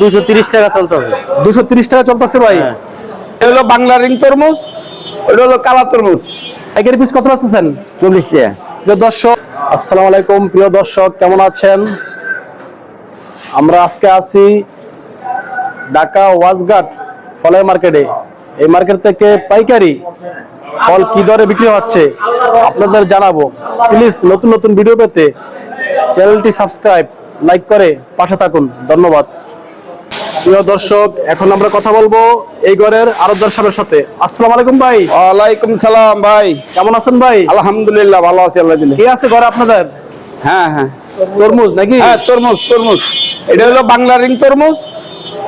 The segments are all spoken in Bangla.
দুশো তিরিশ টাকা চলতেছে। দুশো তিরিশ টাকা চলতেছে ভাই। হ্যাঁ। এটা হলো বাংলা রিং তরমুজ ওটা হলো কালা তরমুজ। একের পিস কত আসতেছেন? চল্লিশ প্রিয় দর্শক আসসালামু আলাইকুম। প্রিয় দর্শক কেমন আছেন? আমরা আজকে আছি ঢাকা ওয়াজঘাট ফলের মার্কেটে। এই মার্কেট থেকে পাইকারি ফল কি দরে বিক্রি হচ্ছে আপনাদের জানাব। প্লিজ নতুন নতুন ভিডিও পেতে চ্যানেলটি সাবস্ক্রাইব লাইক করে পাশে থাকুন। ধন্যবাদ। প্রিয় দর্শক এখন আমরা কথা বলব এই ঘরের আরও সাহেবের সাথে। আসসালামু আলাইকুম ভাই। ওয়ালাইকুম সালাম ভাই। কেমন আছেন ভাই? আলহামদুলিল্লাহ ভালো আছি আল্লাহ কে আছে ঘরে আপনাদের? হ্যাঁ হ্যাঁ। তরমুজ নাকি? হ্যাঁ তরমুজ তরমুজ। এটা হলো বাংলা রিং তরমুজ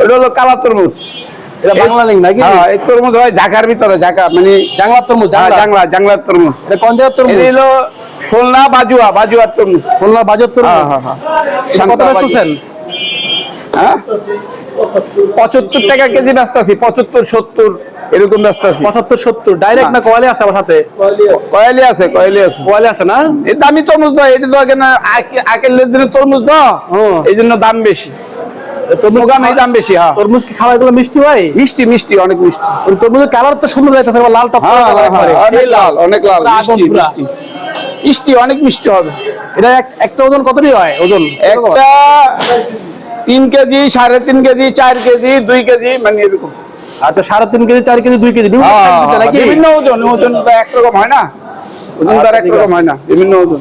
ওটা হলো কালা তরমুজ। এটা বাংলা লিঙ্ক নাকি? হ্যাঁ এই তরমুজ হয় ঢাকার ভিতরে ঢাকা মানে জাংলা তরমুজ হ্যাঁ, জাংলা জাংলা জাংলার তরমুজ। এটা কোন জায়গার তরমুজ? এটা হলো খুলনা বাজুয়া বাজুয়ার তরমুজ। খুলনা বাজার তরমুজ? হ্যাঁ, হ্যাঁ, কত শান্তা বেচতেছেন? হ্যাঁ? পঁচাত্তর টাকা কেজি ব্যস্ত আছি পঁচাত্তর সত্তর এরকম ব্যস্ত আছি। পঁচাত্তর সত্তর ডাইরেক্ট না কোয়ালি আছে আমার সাথে? কয়েলি আছে। কয়েলি আছে কোয়ালি আছে। না? এই দামি তরমুজ তো এটা তো এখানে আকের দিনের তরমুজ তো? হুম। এই জন্য দাম বেশি। তরমুজ দাম বেশি হ্যাঁ। তরমুজ কি খাওয়া এগুলো মিষ্টি ভাই? মিষ্টি মিষ্টি অনেক মিষ্টি। ওই তরমুজের কালার তো সুন্দর যাইতেছে আবার লাল টক হ্যাঁ হ্যাঁ, অনেক লাল অনেক লাল পুরা মিষ্টি মিষ্টি। মিষ্টি অনেক মিষ্টি হবে। এটা একটা ওজন কতটি হয়? ওজন একটা তিন কেজি সাড়ে তিন কেজি চার কেজি দুই কেজি মানে এরকম। আচ্ছা সাড়ে তিন কেজি চার কেজি দুই কেজি বিভিন্ন হ্যাঁ, ওজন ওজন তো একরকম হয় না? ওজন তো আচ্ছা, একরকম হয় না বিভিন্ন ওজন।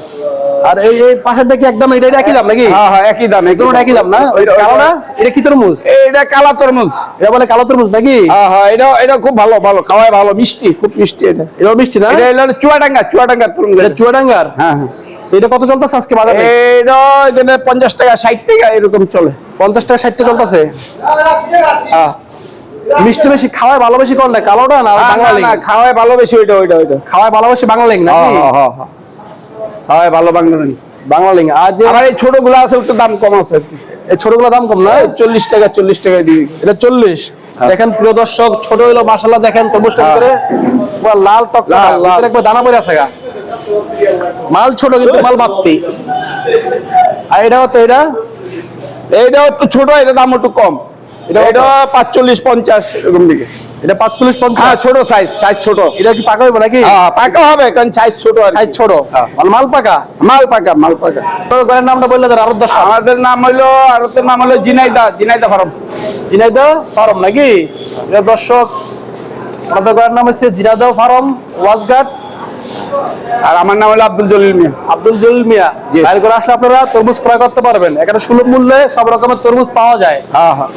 আর এই এই পাশেরটা কি একদম এটা একই দাম নাকি? হ্যাঁ হ্যাঁ একই দাম একই দুটো একই দাম না? ওই কালোটা? এটা কি তরমুজ? এটা কালা তরমুজ। এটা বলে কালো তরমুজ নাকি? হ্যাঁ হ্যাঁ এটা এটা খুব ভালো ভালো খাওয়ায় ভালো মিষ্টি খুব মিষ্টি এটা। এটা মিষ্টি না? এটা হলো চুয়াডাঙ্গা চুয়াডাঙ্গা তরমুজ। এটা চুয়াডাঙ্গার? হ্যাঁ হ্যাঁ। এটা কত চলতেছে আজকে বাজারে? এটা এখানে পঞ্চাশ টাকা ষাট টাকা এরকম চলে। পঞ্চাশ টাকা ষাট টাকা চলতেছে? হ্যাঁ মিষ্টি বেশি খাওয়ায় ভালো বেশি কোনটা কালোটা না বাংলা খাওয়ায় ভালো বেশি ওইটা ওইটা ওইটা। খাওয়ায় ভালোবাসি বাংলা লিঙ্ক নাকি? খাওয়ায় ভালো বাংলা বাংলা আর যে আমার এই ছোটগুলো আছে একটু দাম কম আছে এই ছোটগুলো দাম কম না? চল্লিশ টাকা চল্লিশ টাকা দিবি এটা চল্লিশ। দেখেন প্রিয় দর্শক ছোট হইল মাসাল্লাহ দেখেন তরমুজটা হ্যাঁ। পুরো লাল টক লাল, দানা পড়ে আছে গা। মাল ছোট কিন্তু মাল বাড়তি আর এটা তো এটা? ছোট এটা দাম একটু কম। এটা এটা পাঁচচল্লিশ পঞ্চাশ এরকম দিকে। এটা পাঁচচল্লিশ হ্যাঁ পঞ্চাশ ছোট সাইজ সাইজ ছোট। এটা কি পাকা হইব নাকি? পাকা হবে কারণ সাইজ ছোট সাইজ ছোট। মাল পাকা। মাল পাকা মাল পাকা। তো ঘরের নামটা বললে আমাদের নাম হলো আরতের নাম হলো জিনাইদা জিনাইদা ফার্ম। জিনাইদা ফার্ম নাকি? দর্শক আমাদের ঘরের নাম হচ্ছে জিনাইদা ফার্ম ওয়াজঘাট আর আমার নাম হলো আব্দুল জলিল মিয়া। আব্দুল জলিল মিয়া জি। বাইরে করে আসলে আপনারা তরমুজ ক্রয় করতে পারবেন। এখানে সুলভ মূল্যে সব রকমের তরমুজ পাওয়া যায়। হ্যাঁ হ্যাঁ।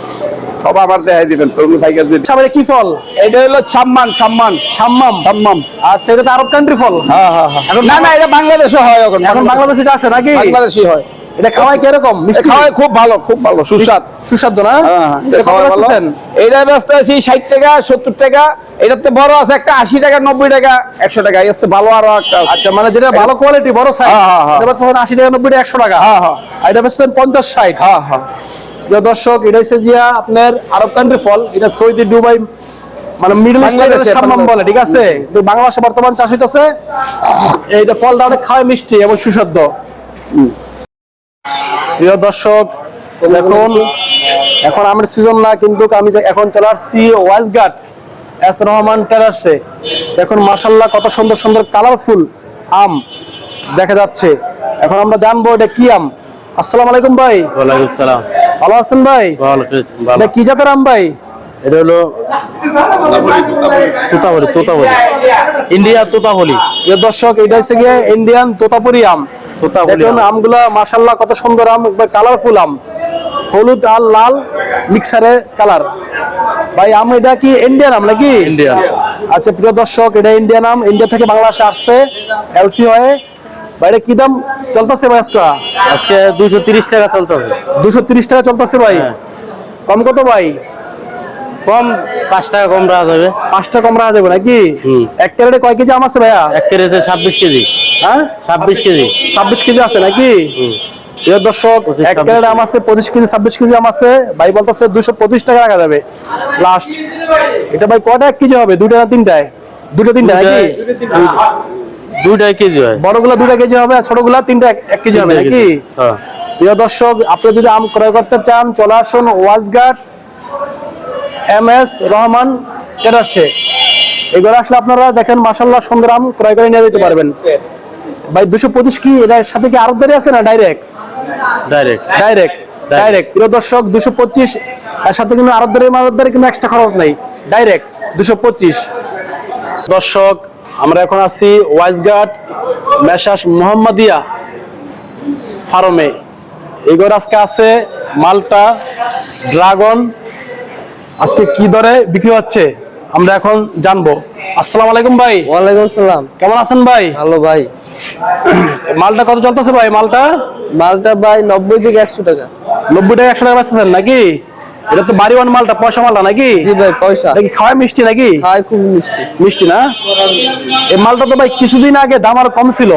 সব আবার দেখাই দিবেন তরমুজ ভাই দিবেন সামনে কি ফল? এটা হলো ছাম্মান ছাম্মান সাম্মাম? সাম্মাম। আচ্ছা এটা তো আরব কান্ট্রি ফল। হ্যাঁ হ্যাঁ হ্যাঁ। না না এটা বাংলাদেশে হয় এখন। এখন বাংলাদেশে আসে নাকি? বাংলাদেশি হয়। এটা খাওয়াই কীরকম? খাওয়ায় খুব ভালো খুব ভালো সুস্বাদ। সুস্বাদু না? হ্যাঁ, এটা এটা খাওয়ায় ব্যস্ত আছি ষাট টাকা সত্তর টাকা। এটাতে বড় আছে একটা আশি টাকা নব্বই টাকা একশো টাকা। এর ভালো আরও একটা আচ্ছা মানে যেটা ভালো কোয়ালিটি বড় সাইজ হ্যাঁ, হ্যাঁ, হ্যাঁ। বেচতেছেন আশি টাকা নব্বই টাকা একশো টাকা? হ্যাঁ, হ্যাঁ। এটা পঞ্চাশ ষাট? হ্যাঁ হ্যাঁ। দর্শক এটা হচ্ছে জিয়া আপনার আরব কান্ট্রি ফল এটা সৌদি দুবাই মানে মিডল ইস্টের বাংলাদেশে, সাম্মাম বলে ঠিক আছে? তো বাংলাদেশে বর্তমান চাষ হইতেছে। এইটা ফলটা অনেক খাওয়ায় মিষ্টি এবং সুস্বাদ্য প্রিয় দর্শক দেখুন এখন আমের সিজন না কিন্তু আমি এখন চলে আসছি ওয়াইজঘাট এস রহমান টেরাসে দেখুন মার্শাল্লাহ কত সুন্দর সুন্দর কালারফুল আম দেখা যাচ্ছে। এখন আমরা জানব এটা কি আম। আসসালামু আলাইকুম ভাই। ওয়ালাইকুম সালাম। ভালো আছেন ভাই? এটা কি জাতের আম ভাই? এটা হলো তোতাবলি তোতাবলি ইন্ডিয়া তোতাবলি প্রিয় দর্শক এটা হচ্ছে গিয়ে ইন্ডিয়ান তোতাপুরি আম। দেখুন আম। আমগুলা মাশাল্লাহ কত সুন্দর আম কালারফুল আম। হলুদ আর লাল মিক্সারে কালার ভাই আম এটা কি ইন্ডিয়ান আম নাকি? ইন্ডিয়ান আচ্ছা প্রিয় দর্শক এটা ইন্ডিয়ান আম। ইন্ডিয়া থেকে বাংলাদেশে আসছে এলসি হয়ে বাইরে কি দাম চলতেছে ভাই আজকে? আজকে দুশো তিরিশ টাকা চলতেছে। দুশো টাকা চলতেছে ভাই। হ্যাঁ। কম কত ভাই? কম পাঁচ টাকা কম রাখা যাবে। পাঁচটা কম রাখা যাবে নাকি? হুম। এক ক্যারেটে কয় কেজি আম আছে ভাইয়া? এক কেজি ছাব্বিশ কেজি। হ্যাঁ? ছাব্বিশ কেজি। ছাব্বিশ কেজি আছে নাকি? হুম। প্রিয় দর্শক এক ক্যারেট আম আছে পঁচিশ কেজি ছাব্বিশ কেজি আম আছে। ভাই বলতেছে দুশো পঁচিশ টাকা রাখা যাবে। লাস্ট এটা ভাই কয়টা এক কেজি হবে? দুইটা না তিনটায়? দুটো তিনটা নাকি? দুইটাই কেজি হয়। বড়গুলা দুটা কেজি হবে আর ছোটগুলা তিনটা এক- কেজি হবে নাকি। হ্যাঁ। প্রিয় দর্শক আপনি যদি আম ক্রয় করতে চান চলে আসুন ওয়াজঘাট। এম এস রহমান টেরাসে এগুলো আসলে আপনারা দেখেন মাসাল্লাহ সংগ্রাম ক্রয় করে নিয়ে যেতে পারবেন। ভাই দুশো পঁচিশ কি এটার সাথে কি আরও দাঁড়িয়ে আছে না ডাইরেক্ট ডাইরেক্ট ডাইরেক্ট ডাইরেক্ট প্রিয় দর্শক দুশো পঁচিশ তার সাথে কিন্তু আরও দাঁড়িয়ে মারো দাঁড়িয়ে কিন্তু এক্সট্রা খরচ নেই। ডাইরেক্ট দুশো পঁচিশ। দর্শক আমরা এখন আছি ওয়াইজঘাট মেশাস মোহাম্মদিয়া ফার্মে। এগুলো আজকে আছে মালটা ড্রাগন আজকে কি দরে বিক্রি হচ্ছে? আমরা এখন জানব। আসসালামু আলাইকুম ভাই। ওয়ালাইকুম সালাম। কেমন আছেন ভাই? ভালো ভাই। মালটা কত চলতেছে ভাই মালটা? মালটা ভাই নব্বই থেকে একশো টাকা। নব্বই টাকা একশো টাকা বেচতেছেন নাকি? এটা তো বাড়িওয়ান মালটা পয়সা মালটা নাকি? জি ভাই পয়সা। নাকি খাওয়ায় মিষ্টি নাকি? খায় খুব মিষ্টি। মিষ্টি না? এই মালটা তো ভাই কিছুদিন আগে দাম আর কম ছিল।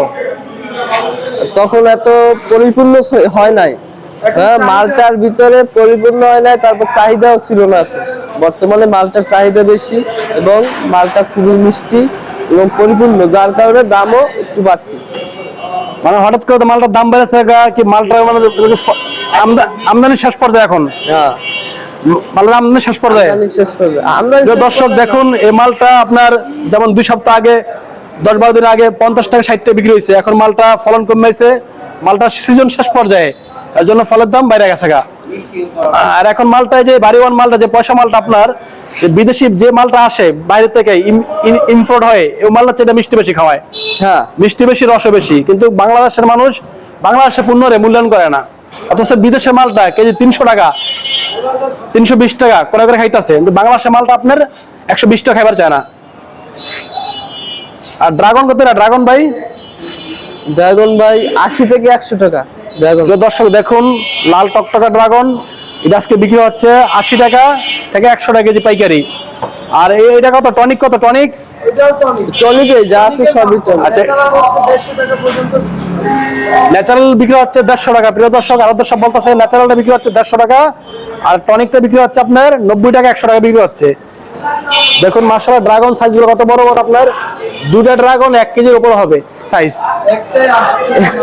তখন এত পরিপূর্ণ হয় নাই। হ্যাঁ মালটার ভিতরে পরিপূর্ণ হয় নাই তারপর চাহিদাও ছিল না এত। বর্তমানে মালটার চাহিদা বেশি এবং মালটা খুবই মিষ্টি এবং পরিপূর্ণ যার কারণে দামও একটু বাড়তি। মানে হঠাৎ করে মালটার দাম বেড়েছে কি মালটা মানে আমদানি শেষ পর্যায়ে এখন? হ্যাঁ। মালের আমদানি শেষ পর্যায়ে? দর্শক দেখুন এই মালটা আপনার যেমন দুই সপ্তাহ আগে দশ বারো দিন আগে পঞ্চাশ টাকা ষাট টাকা বিক্রি হয়েছে। এখন মালটা ফলন কমেছে মালটা সিজন শেষ পর্যায়ে। এর জন্য ফলের দাম বাইরে গেছে গা। আর এখন মালটা যে বাড়ি ওয়ান মালটা যে পয়সা মালটা আপনার বিদেশি যে মালটা আসে বাইরে থেকে ইম্পোর্ট হয় এই মালটা চেয়ে মিষ্টি বেশি খাওয়ায়। হ্যাঁ। মিষ্টি বেশি রস বেশি। কিন্তু বাংলাদেশের মানুষ বাংলাদেশে পণ্যরে মূল্যায়ন করে না। অথচ বিদেশের মালটা কেজি তিনশো টাকা তিনশো বিশ টাকা করে করে খাইতেছে। কিন্তু বাংলাদেশের মালটা আপনার একশো বিশ টাকা খাইবার চায় না। আর ড্রাগন কত ড্রাগন ভাই? ড্রাগন ভাই আশি থেকে একশো টাকা। দর্শক দেখুন লাল টকটকা ড্রাগন। এটা আজকে বিক্রি হচ্ছে আশি টাকা থেকে একশো টাকা কেজি পাইকারি। আর এই- এটা কত? টনিক কত? টনিক? টনিকে। যা আছে সবই টনিক। আচ্ছা। ন্যাচারাল বিক্রি হচ্ছে দেড়শো টাকা। প্রিয় দর্শক আরও দর্শক বলতেছে ন্যাচারালটা বিক্রি হচ্ছে দেড়শো টাকা। আর টনিকটা বিক্রি হচ্ছে আপনার নব্বই টাকা একশো টাকা বিক্রি হচ্ছে। দেখুন মাসালা ড্রাগন সাইজগুলো কত বড় বড় আপনার? দুটা ড্রাগন এক কেজির উপর হবে সাইজ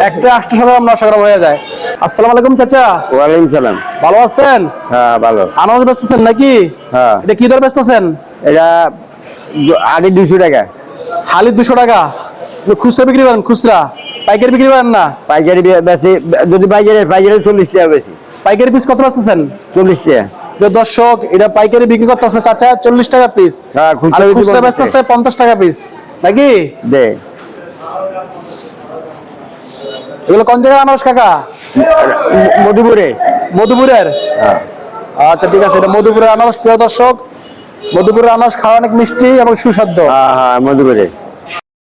একটা আটশো গ্রাম নশো গ্রাম হয়ে যায়। আসসালামু আলাইকুম চাচা। ওয়ালাইকুম সালাম। ভালো আছেন? হ্যাঁ ভালো। বেচতেছেন নাকি? হ্যাঁ। এটা কি দর বেচতেছেন? এটা দুশো টাকা। হালি দুশো টাকা। খুচরা বিক্রি করেন খুচরা। পাইকারি বিক্রি করেন না? পাইকারি বেশি যদি পাইকারি পাইকারি চল্লিশ টাকা বেশি। পাইকারি পিস কত বেচতেছেন? চল্লিশ টাকা। দর্শক এটা পাইকারি বিক্রি করতেছে চাচা চল্লিশ টাকা পিস হ্যাঁ, খুচরা। বেচতেছে পঞ্চাশ টাকা পিস নাকি? এগুলো কোন জায়গায় আনারস কাকা? মধুপুরে। মধুপুরের? হ্যাঁ। আচ্ছা ঠিক আছে এটা মধুপুরের আনারস প্রিয় দর্শক। মধুপুরের আনারস খাওয়া অনেক মিষ্টি এবং সুস্বাদু। হ্যাঁ হ্যাঁ মধুপুরে।